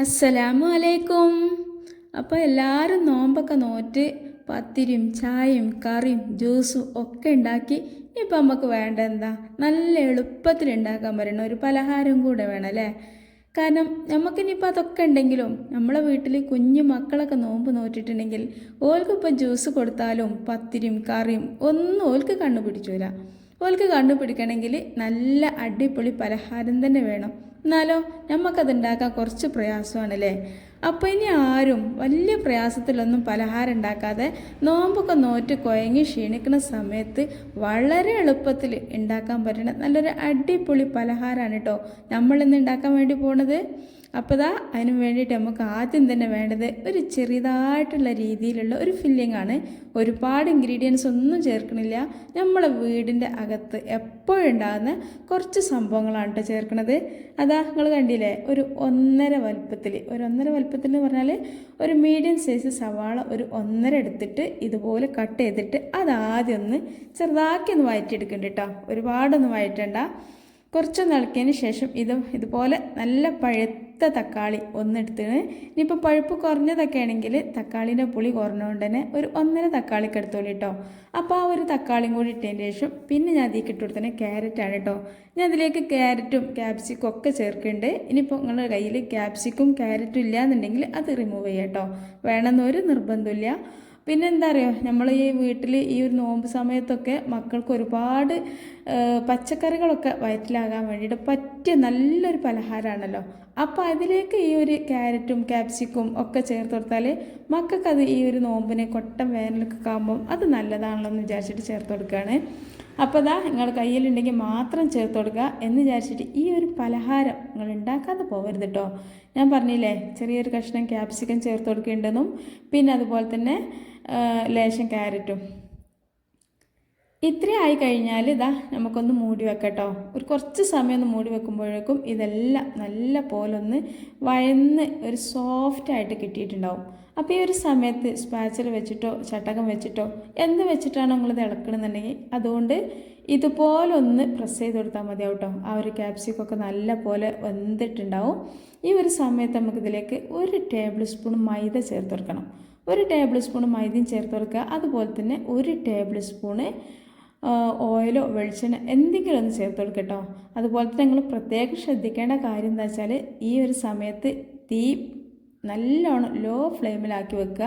അസ്സലാമു അലൈക്കും അപ്പോൾ എല്ലാവരും നോമ്പൊക്കെ നോറ്റ് പത്തിരിയും ചായയും കറിയും ജ്യൂസും ഒക്കെ ഉണ്ടാക്കി ഇപ്പം നമുക്ക് വേണ്ട എന്താ? നല്ല എളുപ്പത്തിൽ ഉണ്ടാക്കാൻ പറ്റണ. ഒരു പലഹാരം കൂടെ വേണം അല്ലേ? കാരണം നമുക്കിനിയിപ്പോൾ അതൊക്കെ ഉണ്ടെങ്കിലും നമ്മളെ വീട്ടിൽ കുഞ്ഞു മക്കളൊക്കെ നോമ്പ് നോറ്റിട്ടുണ്ടെങ്കിൽ ഓൽക്കിപ്പോൾ ജ്യൂസ് കൊടുത്താലും പത്തിരിയും കറിയും ഒന്നും ഓൽക്ക് കണ്ണുപിടിച്ചൂല. ഓൽക്ക് കണ്ടുപിടിക്കണമെങ്കിൽ നല്ല അടിപൊളി പലഹാരം തന്നെ വേണം. എന്നാലോ നമുക്കതുണ്ടാക്കാൻ കുറച്ച് പ്രയാസമാണല്ലേ? അപ്പോൾ ഇനി ആരും വലിയ പ്രയാസത്തിലൊന്നും പലഹാരം ഉണ്ടാക്കാതെ നോമ്പൊക്കെ നോറ്റ് കുഴങ്ങി ക്ഷീണിക്കുന്ന സമയത്ത് വളരെ എളുപ്പത്തിൽ ഉണ്ടാക്കാൻ പറ്റുന്ന നല്ലൊരു അടിപൊളി പലഹാരമാണ് കേട്ടോ. നമ്മളിന്ന് ഉണ്ടാക്കാൻ വേണ്ടി പോണത്. അപ്പോൾ ദാ അതിന് വേണ്ടിയിട്ട് നമുക്ക് ആദ്യം തന്നെ വേണ്ടത് ഒരു ചെറിയതായിട്ടുള്ള രീതിയിലുള്ള ഒരു ഫില്ലിംഗ് ആണ്. ഒരുപാട് ഇൻഗ്രീഡിയൻസ് ഒന്നും ചേർക്കണില്ല. നമ്മളെ വീടിന്റെ അകത്ത് എപ്പോഴുണ്ടാകുന്ന കുറച്ച് സംഭവങ്ങളാണ് കേട്ടോ ചേർക്കണത്. അതാ നിങ്ങൾ കണ്ടില്ലേ ഒരു ഒന്നര വലുപ്പത്തിൽ ഒരു ഒന്നര വലുപ്പത്തിൽ എന്ന് പറഞ്ഞാൽ ഒരു മീഡിയം സൈസ് സവാള ഒരു ഒന്നര എടുത്തിട്ട് ഇതുപോലെ കട്ട് ചെയ്തിട്ട് അതാദ്യം ഒന്ന് ചെറുതാക്കി ഒന്ന് വഴറ്റിയെടുക്കുന്നുണ്ട് കേട്ടോ ഒരുപാടൊന്നും വഴറ്റണ്ട കുറച്ച് ഇളക്കിയതിന് ശേഷം ഇത് ഇതുപോലെ നല്ല പഴുത്ത തക്കാളി ഒന്നെടുത്തിന് ഇനിയിപ്പോൾ പഴുപ്പ് കുറഞ്ഞതൊക്കെ ആണെങ്കിൽ തക്കാളിന്റെ പുളി കുറഞ്ഞുകൊണ്ട് തന്നെ ഒരു ഒന്നര തക്കാളിക്ക് എടുത്തോളൂ കേട്ടോ അപ്പോൾ ആ ഒരു തക്കാളിയും കൂടി ഇട്ടതിന് ശേഷം പിന്നെ ഞാൻ അതിലേക്ക് ഇട്ട് കൊടുത്തന്നെ ക്യാരറ്റാണ് കേട്ടോ ഞാൻ അതിലേക്ക് ക്യാരറ്റും ക്യാപ്സിക്കും ഒക്കെ ചേർക്കുന്നുണ്ട്. ഇനിയിപ്പോൾ നിങ്ങളുടെ കയ്യിൽ ക്യാപ്സിക്കും ക്യാരറ്റും ഇല്ല എന്നുണ്ടെങ്കിൽ അത് റിമൂവ് ചെയ്യാം കേട്ടോ വേണമെന്നൊരു നിർബന്ധമില്ല പിന്നെ എന്താ അറിയോ നമ്മൾ ഈ വീട്ടിൽ ഈ ഒരു നോമ്പ് സമയത്തൊക്കെ മക്കൾക്ക് ഒരുപാട് പച്ചക്കറികളൊക്കെ വയറ്റിലാകാൻ വേണ്ടിയിട്ട് പറ്റിയ നല്ലൊരു പലഹാരമാണല്ലോ അപ്പോൾ അതിലേക്ക് ഈ ഒരു ക്യാരറ്റും ക്യാപ്സിക്കും ഒക്കെ ചേർത്ത് കൊടുത്താൽ മക്കൾക്കത് ഈ ഒരു നോമ്പിനെ കൊട്ടം വേനലൊക്കെ ആകുമ്പം അത് നല്ലതാണല്ലോ എന്ന് വിചാരിച്ചിട്ട് ചേർത്ത് കൊടുക്കുകയാണ് അപ്പോൾ അതാ നിങ്ങൾ കയ്യിലുണ്ടെങ്കിൽ മാത്രം ചേർത്ത് കൊടുക്കുക എന്ന് വിചാരിച്ചിട്ട് ഈ ഒരു പലഹാരം നിങ്ങൾ ഉണ്ടാക്കാതെ പോകരുത് കേട്ടോ ഞാൻ പറഞ്ഞില്ലേ ചെറിയൊരു കഷ്ണം ക്യാപ്സിക്കം ചേർത്ത് കൊടുക്കേണ്ടതും പിന്നെ അതുപോലെ തന്നെ ലേശം ക്യാരറ്റും. ഇത്രയും ആയി കഴിഞ്ഞാൽ ഇതാ നമുക്കൊന്ന് മൂടി വെക്കട്ടോ. ഒരു കുറച്ച് സമയം ഒന്ന് മൂടി വെക്കുമ്പോഴേക്കും ഇതെല്ലാം നല്ല പോലെ ഒന്ന് വഴന്ന് ഒരു സോഫ്റ്റായിട്ട് കിട്ടിയിട്ടുണ്ടാവും. അപ്പോൾ ഈ ഒരു സമയത്ത് സ്പാച്ചൽ വെച്ചിട്ടോ ചട്ടകം വെച്ചിട്ടോ എന്ത് വെച്ചിട്ടാണോ നിങ്ങളിത് ഇളക്കണമെന്നുണ്ടെങ്കിൽ അതുകൊണ്ട് ഇതുപോലെ ഒന്ന് പ്രസ് ചെയ്ത് കൊടുത്താൽ മതി കേട്ടോ ആ ഒരു ക്യാപ്സിക്കൊക്കെ നല്ല പോലെ വെന്തിട്ടുണ്ടാവും. ഈ ഒരു സമയത്ത് നമുക്കിതിലേക്ക് ഒരു ടേബിൾ സ്പൂൺ മൈദ ചേർത്ത് കൊടുക്കണം. ഒരു ടേബിൾ സ്പൂൺ മൈദയും ചേർത്ത് കൊടുക്കുക. അതുപോലെ തന്നെ ഒരു ടേബിൾ സ്പൂണ് ഓയിലോ വെളിച്ചെണ്ണ എന്തെങ്കിലും ഒന്ന് ചേർത്ത് കൊടുക്കുക കേട്ടോ അതുപോലെ തന്നെ നിങ്ങൾ പ്രത്യേകം ശ്രദ്ധിക്കേണ്ട കാര്യം എന്താ വെച്ചാൽ ഈ ഒരു സമയത്ത് തീ നല്ലോണം ലോ ഫ്ലെയിമിലാക്കി വെക്കുക.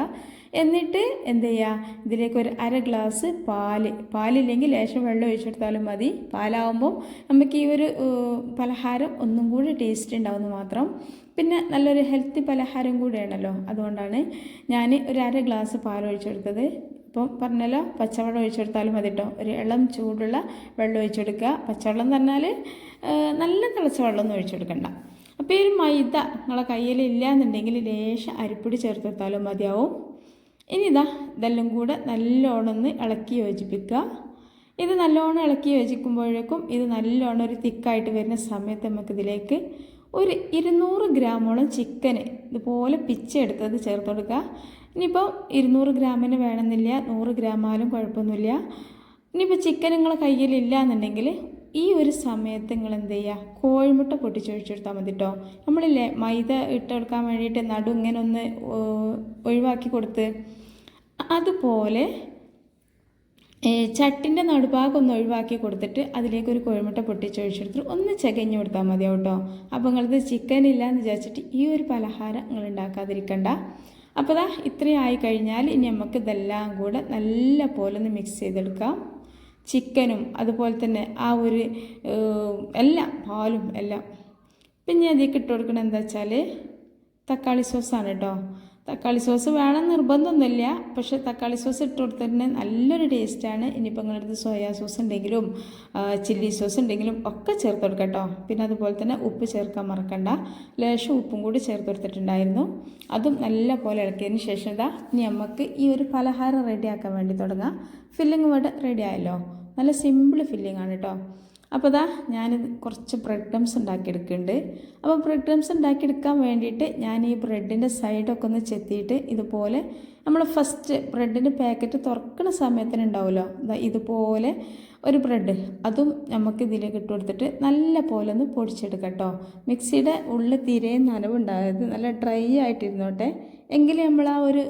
എന്നിട്ട് എന്ത് ചെയ്യുക? ഇതിലേക്ക് ഒരു അര ഗ്ലാസ് പാൽ. പാലില്ലെങ്കിൽ ലേശം വെള്ളം ഒഴിച്ചെടുത്താലും മതി. പാലാവുമ്പോൾ നമുക്ക് ഈ ഒരു പലഹാരം ഒന്നും കൂടി ടേസ്റ്റ് ഉണ്ടാവുമെന്ന് മാത്രം. പിന്നെ നല്ലൊരു ഹെൽത്തി പലഹാരം കൂടിയാണല്ലോ. അതുകൊണ്ടാണ് ഞാൻ ഒരു അര ഗ്ലാസ് പാൽ ഒഴിച്ചെടുത്തത്. ഇപ്പം പറഞ്ഞല്ലോ പച്ചവെള്ളം ഒഴിച്ചെടുത്താലും മതി കേട്ടോ ഒരു ഇളം ചൂടുള്ള വെള്ളം ഒഴിച്ചെടുക്കുക. പച്ചവെള്ളം എന്ന് പറഞ്ഞാൽ നല്ല തിളച്ച വെള്ളമൊന്നും ഒഴിച്ചെടുക്കണ്ട. അപ്പോൾ ഈ മൈദ നിങ്ങളെ കയ്യിൽ ഇല്ല എന്നുണ്ടെങ്കിൽ ലേശം അരിപ്പൊടി ചേർത്തെടുത്താലും മതിയാവും. ഇനി ഇതാ ഇതെല്ലാം കൂടെ നല്ലോണം ഒന്ന് ഇളക്കി യോജിപ്പിക്കുക. ഇത് നല്ലോണം ഇളക്കി യോജിക്കുമ്പോഴേക്കും ഇത് നല്ലോണം ഒരു തിക്കായിട്ട് വരുന്ന സമയത്ത് നമുക്കിതിലേക്ക് ഒരു ഇരുന്നൂറ് ഗ്രാമോളം ചിക്കന് ഇതുപോലെ പിച്ചെടുത്തത് ചേർത്ത് കൊടുക്കുക. ഇനിയിപ്പോൾ ഇരുന്നൂറ് ഗ്രാമിന് വേണമെന്നില്ല നൂറ് ഗ്രാമാലും കുഴപ്പമൊന്നുമില്ല. ഇനിയിപ്പോൾ ചിക്കൻ നിങ്ങളെ കയ്യിലില്ല എന്നുണ്ടെങ്കിൽ ഈ ഒരു സമയത്ത് നിങ്ങൾ എന്ത് ചെയ്യുക കോഴിമുട്ട പൊട്ടിച്ചൊഴിച്ചെടുത്താൽ മതി കേട്ടോ നമ്മളില്ലേ മൈദ ഇട്ടെടുക്കാൻ വേണ്ടിയിട്ട് നടു ഇങ്ങനെ ഒന്ന് ഒഴിവാക്കി കൊടുത്ത് അതുപോലെ ചട്ടിന്റെ നടുഭാഗം ഒന്ന് ഒഴിവാക്കി കൊടുത്തിട്ട് അതിലേക്ക് ഒരു കോഴിമുട്ട പൊട്ടിച്ചൊഴിച്ചെടുത്തിട്ട് ഒന്ന് ചകഞ്ഞു കൊടുത്താൽ മതി കേട്ടോ അപ്പോൾ നിങ്ങളത് ചിക്കൻ ഇല്ല എന്ന് വിചാരിച്ചിട്ട് ഈ ഒരു പലഹാരം നിങ്ങൾ ഉണ്ടാക്കാതിരിക്കണ്ട. അപ്പോൾ ദാ ഇത്രയും ആയി കഴിഞ്ഞാൽ ഇനി നമുക്ക് ഇതെല്ലാം കൂടെ നല്ല പോലെ ഒന്ന് മിക്സ് ചെയ്തെടുക്കാം. ചിക്കനും അതുപോലെ തന്നെ ആ ഒരു എല്ലാം പാലും എല്ലാം. പിന്നെ അതിലേക്ക് ഇട്ട് കൊടുക്കണം എന്താ വെച്ചാൽ തക്കാളി സോസാണ് കേട്ടോ തക്കാളി സോസ് വേണം നിർബന്ധമൊന്നുമില്ല. പക്ഷേ തക്കാളി സോസ് ഇട്ട് കൊടുത്തതിന് നല്ലൊരു ടേസ്റ്റാണ് ഇനിയിപ്പോൾ നിങ്ങളുടെ സോയാ സോസ് ഉണ്ടെങ്കിലും ചില്ലി സോസ് ഉണ്ടെങ്കിലും ഒക്കെ ചേർത്ത് കൊടുക്കട്ടോ കേട്ടോ. പിന്നെ അതുപോലെ തന്നെ ഉപ്പ് ചേർക്കാൻ മറക്കണ്ട. ലേശം ഉപ്പും കൂടി ചേർത്ത് കൊടുത്തിട്ടുണ്ടായിരുന്നു. അതും നല്ല പോലെ ഇളക്കിയതിന് ശേഷം ഇതാ ഇനി നമുക്ക് ഈ ഒരു പലഹാരം റെഡിയാക്കാൻ വേണ്ടി തുടങ്ങാം. ഫില്ലിങ് വേർഡ് റെഡി ആയല്ലോ. നല്ല സിമ്പിൾ ഫില്ലിംഗ് ആണ് കേട്ടോ. അപ്പോൾ ഇതാ ഞാൻ കുറച്ച് ബ്രെഡ് ക്രംസ് ഉണ്ടാക്കിയെടുക്കുന്നുണ്ട്. അപ്പോൾ ബ്രെഡ് ക്രംസ് ഉണ്ടാക്കിയെടുക്കാൻ വേണ്ടിയിട്ട് ഞാൻ ഈ ബ്രെഡിന്റെ സൈഡൊക്കെ ഒന്ന് ചെത്തിയിട്ട് ഇതുപോലെ നമ്മൾ ഫസ്റ്റ് ബ്രെഡിന്റെ പാക്കറ്റ് തുറക്കുന്ന സമയത്തിന് ഉണ്ടാവുമല്ലോ? ഇതുപോലെ ഒരു ബ്രെഡ് അതും നമുക്ക് ഇതിലേക്ക് ഇട്ട് കൊടുത്തിട്ട് നല്ല പോലെ ഒന്ന് പൊടിച്ചെടുക്കാം കേട്ടോ. മിക്സിയുടെ ഉള്ളിൽ തീരെ നനവുണ്ടാകരുത്. നല്ല ഡ്രൈ ആയിട്ടിരുന്നോട്ടെ. എങ്കിലേ നമ്മൾ ആ ഒരു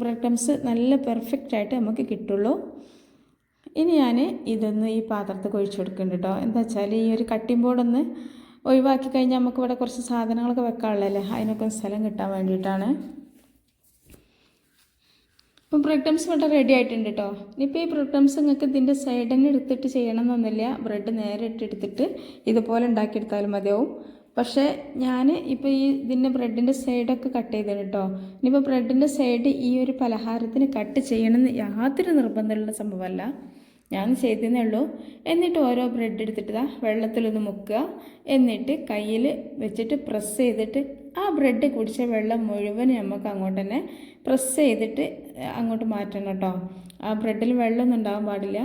ബ്രെഡ് ക്രംസ് നല്ല പെർഫെക്റ്റ് ആയിട്ട് നമുക്ക് കിട്ടുള്ളൂ. ഇനി ഞാൻ ഇതൊന്ന് ഈ പാത്രത്തിൽ ഒഴിച്ചു കൊടുക്കുന്നുണ്ട് കേട്ടോ എന്താ വെച്ചാൽ ഈ ഒരു കട്ടിംഗ് ബോർഡൊന്ന് ഒഴിവാക്കി കഴിഞ്ഞാൽ നമുക്ക് ഇവിടെ കുറച്ച് സാധനങ്ങളൊക്കെ വെക്കാനുള്ളതല്ലേ? അതിനൊക്കെ സ്ഥലം കിട്ടാൻ വേണ്ടിയിട്ടാണ്. ഇപ്പം ബ്രെഡ് ക്രംസ് ഇവിടെ റെഡി ആയിട്ടുണ്ട് കേട്ടോ ഇനിയിപ്പോൾ ഈ ബ്രെഡ് ക്രംസ് നിങ്ങൾക്ക് ഇതിന്റെ സൈഡിൽ നിന്ന് എടുത്തിട്ട് ചെയ്യണം എന്നൊന്നുമില്ല ബ്രെഡ് നേരെ ഇട്ടെടുത്തിട്ട് ഇതുപോലെ ഉണ്ടാക്കിയെടുത്താലും മതിയാവും. പക്ഷേ ഞാൻ ഇപ്പോൾ ഈ ഇതിന്റെ ബ്രെഡിന്റെ സൈഡൊക്കെ കട്ട് ചെയ്തത് കേട്ടോ ഇനിയിപ്പോൾ ബ്രെഡിന്റെ സൈഡ് ഈ ഒരു പലഹാരത്തിന് കട്ട് ചെയ്യണമെന്ന് യാതൊരു നിർബന്ധമുള്ള സംഭവമല്ല. ഞാൻ ചെയ്തതേ ഉള്ളൂ. എന്നിട്ട് ഓരോ ബ്രെഡ് എടുത്തിട്ട് ഇതാ വെള്ളത്തിലൊന്ന് മുക്കുക. എന്നിട്ട് കയ്യിൽ വെച്ചിട്ട് പ്രസ് ചെയ്തിട്ട് ആ ബ്രെഡ് കുടിച്ച വെള്ളം മുഴുവൻ നമുക്ക് അങ്ങോട്ട് തന്നെ പ്രസ് ചെയ്തിട്ട് അങ്ങോട്ട് മാറ്റണം കേട്ടോ. ആ ബ്രെഡിൽ വെള്ളമൊന്നും ഉണ്ടാകാൻ പാടില്ല.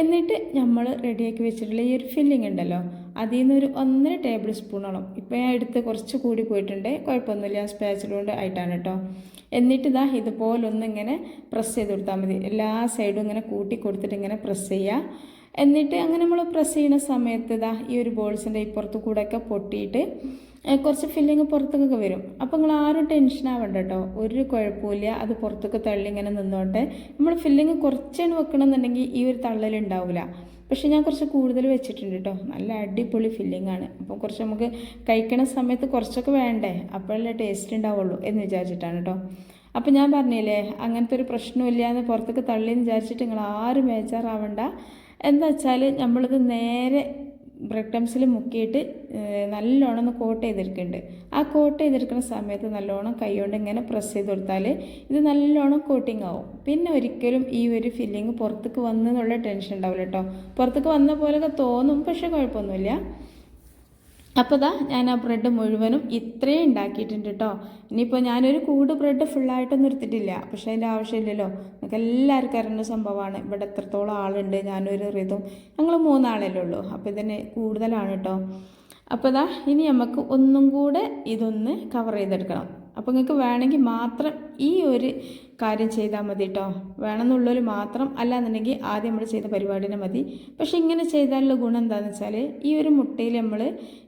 എന്നിട്ട് നമ്മൾ റെഡിയാക്കി വെച്ചിട്ടുള്ള ഈ ഒരു ഫില്ലിംഗ് ഉണ്ടല്ലോ. അതിൽ നിന്ന് ഒരു ഒന്നര ടേബിൾ സ്പൂണോളം. ഇപ്പോൾ ഞാൻ എടുത്ത് കുറച്ച് കൂടി പോയിട്ടുണ്ട്. കുഴപ്പമൊന്നുമില്ല. സ്പാച്ചിൽ കൊണ്ട് ആയിട്ടാണ് കേട്ടോ. എന്നിട്ട് ഇതാ ഇതുപോലൊന്ന് ഇങ്ങനെ പ്രസ് ചെയ്ത് കൊടുത്താൽ മതി. എല്ലാ സൈഡും ഇങ്ങനെ കൂട്ടി കൊടുത്തിട്ട് ഇങ്ങനെ പ്രസ് ചെയ്യുക എന്നിട്ട് അങ്ങനെ നമ്മൾ പ്രസ് ചെയ്യുന്ന സമയത്ത് ഇതാ ഈ ഒരു ബോൾസിന്റെ ഇപ്പുറത്ത് കൂടെയൊക്കെ പൊട്ടിയിട്ട് കുറച്ച് ഫില്ലിങ് പുറത്തേക്കൊക്കെ വരും. അപ്പോൾ നിങ്ങൾ ആരും ടെൻഷൻ ആവണ്ട കേട്ടോ. ഒരു കുഴപ്പമില്ല അത് പുറത്തേക്ക് തള്ളി ഇങ്ങനെ നിന്നോട്ടെ. നമ്മൾ ഫില്ലിങ് കുറച്ചാണ് വെക്കണമെന്നുണ്ടെങ്കിൽ ഈ ഒരു തള്ളലുണ്ടാവില്ല പക്ഷേ ഞാൻ കുറച്ച് കൂടുതൽ വെച്ചിട്ടുണ്ട് കേട്ടോ നല്ല അടിപൊളി ഫില്ലിംഗ് ആണ്. അപ്പോൾ കുറച്ച് നമുക്ക് കഴിക്കണ സമയത്ത് കുറച്ചൊക്കെ വേണ്ടേ? അപ്പോഴല്ലേ ടേസ്റ്റ് ഉണ്ടാവുള്ളൂ എന്ന് വിചാരിച്ചിട്ടാണ് കേട്ടോ അപ്പോൾ ഞാൻ പറഞ്ഞില്ലേ അങ്ങനത്തെ ഒരു പ്രശ്നമില്ല എന്ന് പുറത്തേക്ക് തള്ളിയെന്ന് വിചാരിച്ചിട്ട് നിങ്ങൾ ആരും ബേജാറാവണ്ട. എന്താ വെച്ചാൽ നമ്മളിത് നേരെ ബ്രെഡ് ക്രംസിൽ മുക്കിയിട്ട് നല്ലോണം ഒന്ന് കോട്ട് ചെയ്തെടുക്കുന്നുണ്ട് ആ കോട്ട് ചെയ്തെടുക്കുന്ന സമയത്ത് നല്ലോണം കൈകൊണ്ട് ഇങ്ങനെ പ്രസ് ചെയ്ത് കൊടുത്താൽ ഇത് നല്ലോണം കോട്ടിങ് ആവും. പിന്നെ ഒരിക്കലും ഈ ഒരു ഫില്ലിങ് പുറത്തേക്ക് വന്നെന്നുള്ള ടെൻഷൻ ഉണ്ടാവില്ല കേട്ടോ പുറത്തേക്ക് വന്ന പോലെയൊക്കെ തോന്നും പക്ഷേ കുഴപ്പമൊന്നുമില്ല. അപ്പോൾ ദാ ഞാൻ ആ ബ്രെഡ് മുഴുവനും ഇത്രയും ഉണ്ടാക്കിയിട്ടുണ്ട് കേട്ടോ ഇനിയിപ്പോൾ ഞാനൊരു കൂട് ബ്രെഡ് ഫുള്ളായിട്ടൊന്നും എടുത്തിട്ടില്ല. പക്ഷേ അതിന്റെ ആവശ്യമില്ലല്ലോ. നമുക്ക് എല്ലാവർക്കും അറിയുന്ന സംഭവമാണ്. ഇവിടെ എത്രത്തോളം ആളുണ്ട് ഞാനൊരു റിതും ഞങ്ങൾ മൂന്നാളല്ലേ ഉള്ളൂ. അപ്പോൾ ഇതിന് കൂടുതലാണ് കേട്ടോ അപ്പോൾ ദാ ഇനി നമുക്ക് ഒന്നും കൂടെ ഇതൊന്ന് കവർ ചെയ്തെടുക്കണം. അപ്പോൾ നിങ്ങൾക്ക് വേണമെങ്കിൽ മാത്രം ഈ ഒരു കാര്യം ചെയ്താൽ മതി കേട്ടോ വേണമെന്നുള്ളവർ മാത്രം അല്ലാന്നുണ്ടെങ്കിൽ ആദ്യം നമ്മൾ ചെയ്ത പരിപാടിനെ മതി. പക്ഷേ ഇങ്ങനെ ചെയ്താലുള്ള ഗുണം എന്താണെന്ന് വെച്ചാൽ ഈ ഒരു മുട്ടയിൽ നമ്മൾ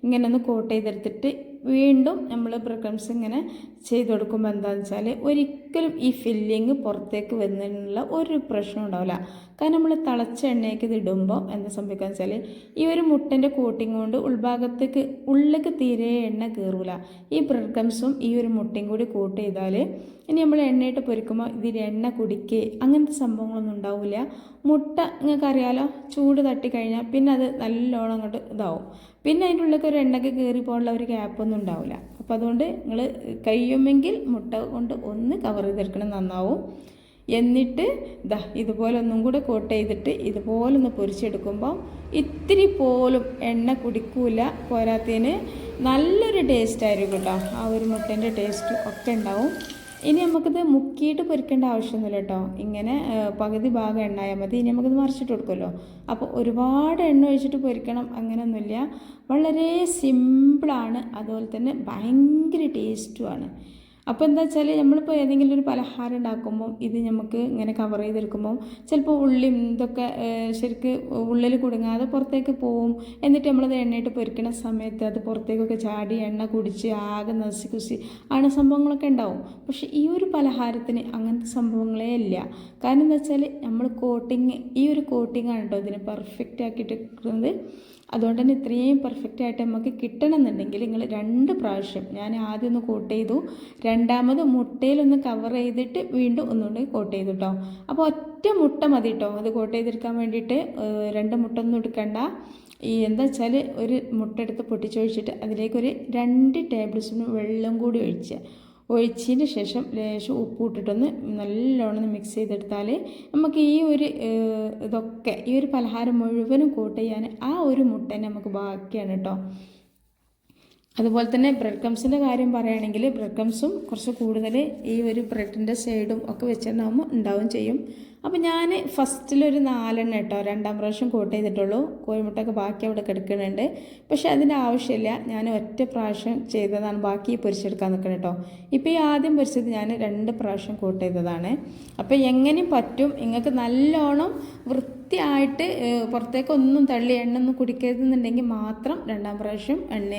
ഇങ്ങനെ ഒന്ന് കോട്ട് ചെയ്തെടുത്തിട്ട് വീണ്ടും നമ്മൾ ബ്രക്കംസ് ഇങ്ങനെ ചെയ്ത് കൊടുക്കുമ്പോൾ എന്താണെന്ന് വെച്ചാൽ ഒരിക്കലും ഈ ഫില്ലിങ് പുറത്തേക്ക് വരുന്നതിനുള്ള ഒരു പ്രശ്നം ഉണ്ടാവില്ല. കാരണം നമ്മൾ തിളച്ച എണ്ണയ്ക്ക് ഇത് ഇടുമ്പോൾ എന്താ സംഭവിക്കുക വെച്ചാൽ ഈ ഒരു മുട്ടന്റെ കോട്ടിങ് കൊണ്ട് ഉൾഭാഗത്തേക്ക് ഉള്ളിലേക്ക് തീരെ എണ്ണ കയറൂല ഈ ബ്രെഡ് ക്രംസും ഈ ഒരു മുട്ടയും കൂടി കൂട്ട് ചെയ്താൽ ഇനി നമ്മൾ എണ്ണയിട്ട് പൊരിക്കുമ്പോൾ ഇതിൽ എണ്ണ കുടിക്കുക അങ്ങനത്തെ സംഭവങ്ങളൊന്നും ഉണ്ടാവില്ല മുട്ട നിങ്ങൾക്ക് അറിയാലോ ചൂട് തട്ടിക്കഴിഞ്ഞാൽ പിന്നെ അത് നല്ലോണം അങ്ങോട്ട് ഇതാവും. പിന്നെ അതിന്റെ ഉള്ളിലേക്ക് ഒരു എണ്ണയ്ക്ക് കയറി പോകാനുള്ള ഒരു ഗ്യാപ്പൊന്നും ഉണ്ടാവില്ല അപ്പോൾ അതുകൊണ്ട് നിങ്ങൾ കഴിയുമെങ്കിൽ മുട്ട കൊണ്ട് ഒന്ന് കവർ ചെയ്തെടുക്കണം നന്നാവും. എന്നിട്ട് ഇതാ ഇതുപോലെ ഒന്നും കൂടെ കോട്ട് ചെയ്തിട്ട് ഇതുപോലെ ഒന്ന് പൊരിച്ചെടുക്കുമ്പോൾ ഇത്തിരി പോലും എണ്ണ കുടിക്കൂല പോരാത്തതിന് നല്ലൊരു ടേസ്റ്റ് ആയിരിക്കും കേട്ടോ. ആ ഒരു മുട്ടേന്റെ ടേസ്റ്റ് ഒക്കെ ഉണ്ടാവും. ഇനി നമുക്കിത് മുക്കിയിട്ട് പൊരിക്കേണ്ട ആവശ്യമൊന്നുമില്ല കേട്ടോ. ഇങ്ങനെ പകുതി ഭാഗം എണ്ണായാൽ മതി. ഇനി നമുക്കിത് മറിച്ചിട്ട് കൊടുക്കുമല്ലോ. അപ്പോൾ ഒരുപാട് എണ്ണ ഒഴിച്ചിട്ട് പൊരിക്കണം അങ്ങനെയൊന്നുമില്ല. വളരെ സിമ്പിളാണ് അതുപോലെ തന്നെ ഭയങ്കര ടേസ്റ്റുമാണ് അപ്പോൾ എന്താ വെച്ചാൽ നമ്മളിപ്പോൾ ഏതെങ്കിലും ഒരു പലഹാരം ഉണ്ടാക്കുമ്പോൾ ഇത് നമുക്ക് ഇങ്ങനെ കവർ ചെയ്തെടുക്കുമ്പോൾ ചിലപ്പോൾ ഉള്ളി ഇതൊക്കെ ശരിക്ക് ഉള്ളിൽ കുടുങ്ങാതെ പുറത്തേക്ക് പോവും. എന്നിട്ട് നമ്മളത് എണ്ണയിട്ട് പൊരിക്കുന്ന സമയത്ത് അത് പുറത്തേക്കൊക്കെ ചാടി എണ്ണ കുടിച്ച് ആകെ നസി കുസി അങ്ങനെ സംഭവങ്ങളൊക്കെ ഉണ്ടാവും. പക്ഷേ ഈ ഒരു പലഹാരത്തിന് അങ്ങനത്തെ സംഭവങ്ങളേ ഇല്ല. കാരണം എന്താ വെച്ചാൽ നമ്മൾ കോട്ടിങ് ഈ ഒരു കോട്ടിങ്ങാണ് കേട്ടോ ഇതിനെ പെർഫെക്റ്റ് ആക്കിയിട്ട് അതുകൊണ്ട് തന്നെ ഇത്രയും പെർഫെക്റ്റ് ആയിട്ട് നമുക്ക് കിട്ടണമെന്നുണ്ടെങ്കിൽ നിങ്ങൾ രണ്ട് പ്രാവശ്യം ഞാൻ ആദ്യം ഒന്ന് കോട്ട് ചെയ്തു. രണ്ടാമത് മുട്ടയിലൊന്ന് കവർ ചെയ്തിട്ട് വീണ്ടും ഒന്നുകൂടി കോട്ട് ചെയ്തു കേട്ടോ അപ്പോൾ ഒറ്റ മുട്ട മതി കേട്ടോ അത് കോട്ട് ചെയ്തെടുക്കാൻ വേണ്ടിയിട്ട് രണ്ട് മുട്ട ഒന്നും എടുക്കണ്ട. ഈ എന്താ വെച്ചാൽ ഒരു മുട്ട എടുത്ത് പൊട്ടിച്ചൊഴിച്ചിട്ട് അതിലേക്കൊരു രണ്ട് ടേബിൾ സ്പൂൺ വെള്ളം കൂടി ഒഴിച്ച്. ഒഴിച്ചതിന് ശേഷം ലേശം ഉപ്പ് ഇട്ടിട്ടൊന്ന് നല്ലോണം മിക്സ് ചെയ്തെടുത്താൽ നമുക്ക് ഈ ഒരു ഇതൊക്കെ ഈ ഒരു പലഹാരം മുഴുവനും കൂട്ട് ചെയ്യാൻ ആ ഒരു മുട്ട നമുക്ക് ബാക്കിയാണ് കേട്ടോ അതുപോലെ തന്നെ ബ്രെഡ് ക്രംസിന്റെ കാര്യം പറയുകയാണെങ്കിൽ ബ്രെഡ് ക്രംസും കുറച്ച് കൂടുതൽ ഈ ഒരു ബ്രെഡിന്റെ സൈഡും ഒക്കെ വെച്ചിട്ടുണ്ടാകുമ്പോൾ ഉണ്ടാവും ചെയ്യും. അപ്പോൾ ഞാൻ ഫസ്റ്റിലൊരു നാലെണ്ണം കേട്ടോ രണ്ടാം പ്രാവശ്യം കോട്ട് ചെയ്തിട്ടുള്ളൂ. കോഴിമുട്ടൊക്കെ ബാക്കി അവിടെ കിടക്കുന്നുണ്ട്. പക്ഷേ അതിന്റെ ആവശ്യമില്ല. ഞാൻ ഒറ്റ പ്രാവശ്യം ചെയ്തതാണ്. ബാക്കി പൊരിച്ചെടുക്കാൻ നിൽക്കുന്നത് കേട്ടോ. ഇപ്പോൾ ഈ ആദ്യം പൊരിച്ചത് ഞാൻ രണ്ട് പ്രാവശ്യം കോട്ട് ചെയ്തതാണ്. അപ്പോൾ എങ്ങനെയും പറ്റും. നിങ്ങൾക്ക് നല്ലോണം വൃത്തിയായിട്ട് പുറത്തേക്കൊന്നും തള്ളി എണ്ണ ഒന്നും കുടിക്കരുതെന്നുണ്ടെങ്കിൽ മാത്രം രണ്ടാം പ്രാവശ്യം എണ്ണ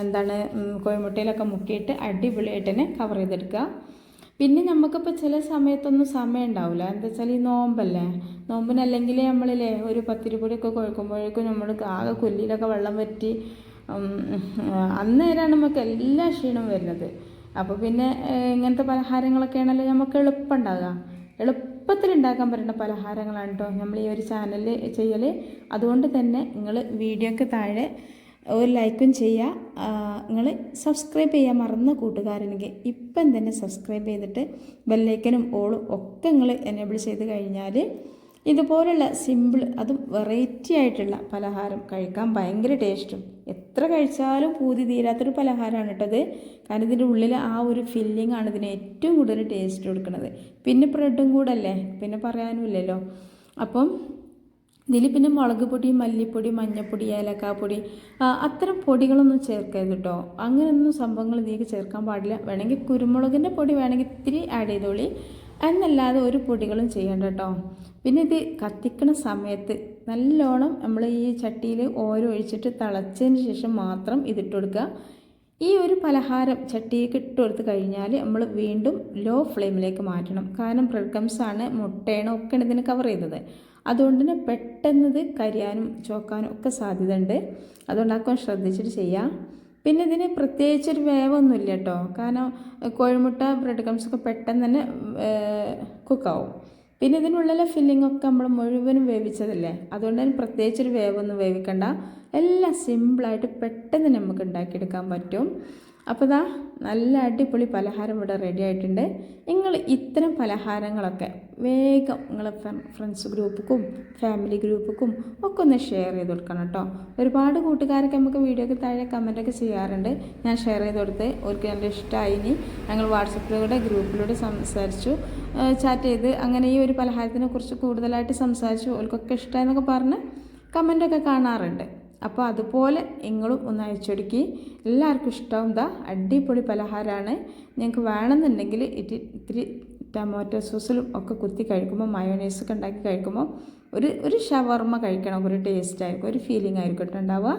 എന്താണ് കോഴിമുട്ടയിലൊക്കെ മുക്കിയിട്ട് അടിപൊളിയായിട്ട് തന്നെ കവർ ചെയ്തെടുക്കുക. പിന്നെ നമുക്കിപ്പോൾ ചില സമയത്തൊന്നും സമയം ഉണ്ടാവില്ല. എന്താ വെച്ചാൽ ഈ നോമ്പല്ലേ? നോമ്പിനല്ലെങ്കിൽ നമ്മളില്ലേ ഒരു പത്തിരിപ്പൊടിയൊക്കെ കുഴക്കുമ്പോഴേക്കും നമ്മൾ ആകെ കൊല്ലിയിലൊക്കെ വെള്ളം പറ്റി അന്നേരമാണ് നമുക്ക് എല്ലാ ക്ഷീണവും വരുന്നത്. അപ്പോൾ പിന്നെ ഇങ്ങനത്തെ പലഹാരങ്ങളൊക്കെ ആണല്ലോ നമുക്ക് എളുപ്പം ഉണ്ടാകുക എളുപ്പത്തിൽ ഉണ്ടാക്കാൻ പറ്റുന്ന പലഹാരങ്ങളാണ് കേട്ടോ നമ്മൾ ഈ ഒരു ചാനലിൽ ചെയ്യൽ അതുകൊണ്ട് തന്നെ നിങ്ങൾ വീഡിയോക്ക് താഴെ ഒരു ലൈക്കും ചെയ്യുക നിങ്ങൾ സബ്സ്ക്രൈബ് ചെയ്യാൻ മറന്ന കൂട്ടുകാരനെങ്കിൽ ഇപ്പം തന്നെ സബ്സ്ക്രൈബ് ചെയ്തിട്ട് ബെല്ലൈക്കനും ഓളും ഒക്കെ നിങ്ങൾ എനേബിൾ ചെയ്ത് കഴിഞ്ഞാൽ ഇതുപോലുള്ള സിമ്പിൾ അതും വെറൈറ്റി ആയിട്ടുള്ള പലഹാരം കഴിക്കാൻ ഭയങ്കര ടേസ്റ്റും എത്ര കഴിച്ചാലും പൂതി തീരാത്തൊരു പലഹാരമാണ് കേട്ടത് കാരണം ഇതിന്റെ ഉള്ളിൽ ആ ഒരു ഫില്ലിംഗ് ആണ് ഇതിന് ഏറ്റവും കൂടുതൽ ടേസ്റ്റ് കൊടുക്കുന്നത് പിന്നെ ബ്രെഡും കൂടെ അല്ലേ? പിന്നെ പറയാനുമില്ലല്ലോ. അപ്പം ഇതിൽ പിന്നെ മുളക് പൊടി മല്ലിപ്പൊടി മഞ്ഞൾപ്പൊടി ഏലക്കാപ്പൊടി അത്തരം പൊടികളൊന്നും ചേർക്കരുത് കേട്ടോ. അങ്ങനെയൊന്നും സംഭവങ്ങൾ ഇതിലേക്ക് ചേർക്കാൻ പാടില്ല. വേണമെങ്കിൽ കുരുമുളകിന്റെ പൊടി വേണമെങ്കിൽ ഇത്തിരി ആഡ് ചെയ്തോളി. എന്നല്ലാതെ ഒരു പൊടികളും ചെയ്യണ്ട കേട്ടോ പിന്നെ ഇത് കത്തിക്കുന്ന സമയത്ത് നല്ലോണം നമ്മൾ ഈ ചട്ടിയിൽ ഓരോ ഒഴിച്ചിട്ട് തിളച്ചതിന് ശേഷം മാത്രം ഇതിട്ട് കൊടുക്കുക. ഈ ഒരു പലഹാരം ചട്ടിയിലേക്ക് ഇട്ട് കൊടുത്ത് കഴിഞ്ഞാൽ നമ്മൾ വീണ്ടും ലോ ഫ്ലെയിമിലേക്ക് മാറ്റണം. കാരണം ബ്രെഡ് ക്രംസ് ആണ് മുട്ടയാണ് ഒക്കെയാണ് ഇതിന് കവർ ചെയ്തത് അതുകൊണ്ട് തന്നെ പെട്ടെന്ന് ഇത് കരിയാനും ചോക്കാനും ഒക്കെ സാധ്യതയുണ്ട്. അതുകൊണ്ട് അതൊക്കെ ശ്രദ്ധിച്ചിട്ട് ചെയ്യാം. പിന്നെ ഇതിന് പ്രത്യേകിച്ചൊരു വേവൊന്നുമില്ല കേട്ടോ കാരണം കോഴിമുട്ട ബ്രെഡ് ക്രംസ് ഒക്കെ പെട്ടെന്ന് തന്നെ കുക്കാവും. പിന്നെ ഇതിനുള്ളിലെ ഒക്കെ നമ്മൾ മുഴുവനും വേവിച്ചതല്ലേ? അതുകൊണ്ട് തന്നെ പ്രത്യേകിച്ചൊരു വേവൊന്നും വേവിക്കണ്ട. എല്ലാം സിമ്പിളായിട്ട് പെട്ടെന്ന് നമുക്ക് ഉണ്ടാക്കിയെടുക്കാൻ പറ്റും. അപ്പോൾ ഇതാ നല്ല അടിപൊളി പലഹാരം ഇവിടെ റെഡി ആയിട്ടുണ്ട്. നിങ്ങൾ ഇത്തരം പലഹാരങ്ങളൊക്കെ വേഗം നിങ്ങൾ ഫ്രണ്ട്സ് ഗ്രൂപ്പുക്കും ഫാമിലി ഗ്രൂപ്പുക്കും ഒക്കെ ഒന്ന് ഷെയർ ചെയ്ത് കൊടുക്കണം കേട്ടോ ഒരുപാട് കൂട്ടുകാരൊക്കെ നമുക്ക് വീഡിയോക്ക് താഴെ കമന്റൊക്കെ ചെയ്യാറുണ്ട്. ഞാൻ ഷെയർ ചെയ്ത് കൊടുത്ത് അവർക്ക് എന്റെ ഇഷ്ടമായി ഞങ്ങൾ വാട്സപ്പിലൂടെ ഗ്രൂപ്പിലൂടെ സംസാരിച്ചു. ചാറ്റ് ചെയ്ത് അങ്ങനെ ഈ ഒരു പലഹാരത്തിനെ കുറിച്ച് കൂടുതലായിട്ട് സംസാരിച്ചു. അവർക്കൊക്കെ ഇഷ്ടമായെന്നൊക്കെ പറഞ്ഞ് കമന്റൊക്കെ കാണാറുണ്ട്. അപ്പോൾ അതുപോലെ നിങ്ങളും ഒന്ന് അയച്ചൊടുക്കി. എല്ലാവർക്കും ഇഷ്ടം. ഇതാ അടിപൊളി പലഹാരമാണ് നിങ്ങൾക്ക് വേണമെന്നുണ്ടെങ്കിൽ ഇത്തിരി ടൊമാറ്റോ സോസിലും ഒക്കെ കുത്തി കഴിക്കുമ്പോൾ മയോണൈസൊക്കെ ഉണ്ടാക്കി കഴിക്കുമ്പോൾ ഒരു ഒരു ഷവർമ്മ കഴിക്കണം. ഒരു ടേസ്റ്റ് ആയിരിക്കും. ഒരു ഫീലിംഗ് ആയിരിക്കും ഉണ്ടാവുക.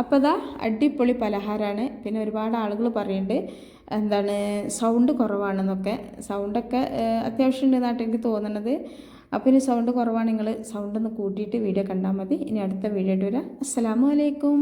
അപ്പോൾ ഇതാ അടിപൊളി പലഹാരമാണ് പിന്നെ ഒരുപാട് ആളുകൾ പറയുന്നുണ്ട് എന്താണ് സൗണ്ട് കുറവാണെന്നൊക്കെ. സൗണ്ടൊക്കെ അത്യാവശ്യം ഉണ്ടെന്നായിട്ട് എനിക്ക് തോന്നുന്നത് അപ്പോൾ ഇനി സൗണ്ട് കുറവാണ് നിങ്ങൾ സൗണ്ട് ഒന്ന് കൂട്ടിയിട്ട് വീഡിയോ കണ്ടാൽ മതി. ഇനി അടുത്ത വീഡിയോ ആയിട്ട് വരാം. അസ്സാം അലൈക്കും.